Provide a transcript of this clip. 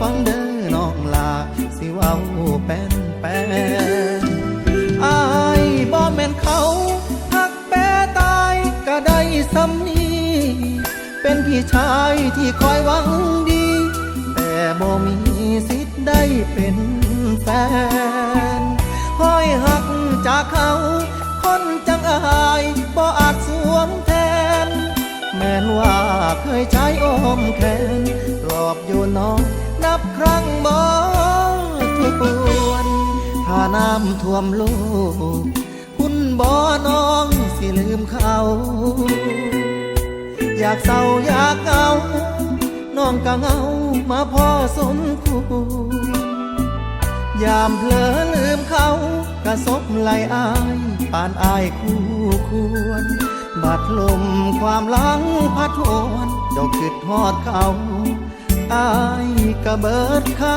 ฟังเด้อน้องลา สิเว้าเป็นแปนอายบ่แม่นเขาหักแปรตายก็ได้สำนีเป็นพี่ชายที่คอยหวังดี แต่บ่มีสิทธิ์ได้เป็นแฟนคอยหักจากเขาคนจังอายบ่อาจสวมแทน แม้นว่าเคยใช้อมแขนปลอบอยู่น้อง นับครั้งบ่ทวนถ้าน้ำท่วมโลก คุณบ่น้องสิลืมเขา อยากเศร้าอยากเหงาน้องก็เงามาพ่อสมควรยามเผลอลืมเขากระซบไหลอายปานอายคู่ควร บัดลมความหลังพัดโหวนเจ้าคิดฮอดเขา อายกะเบิดข้า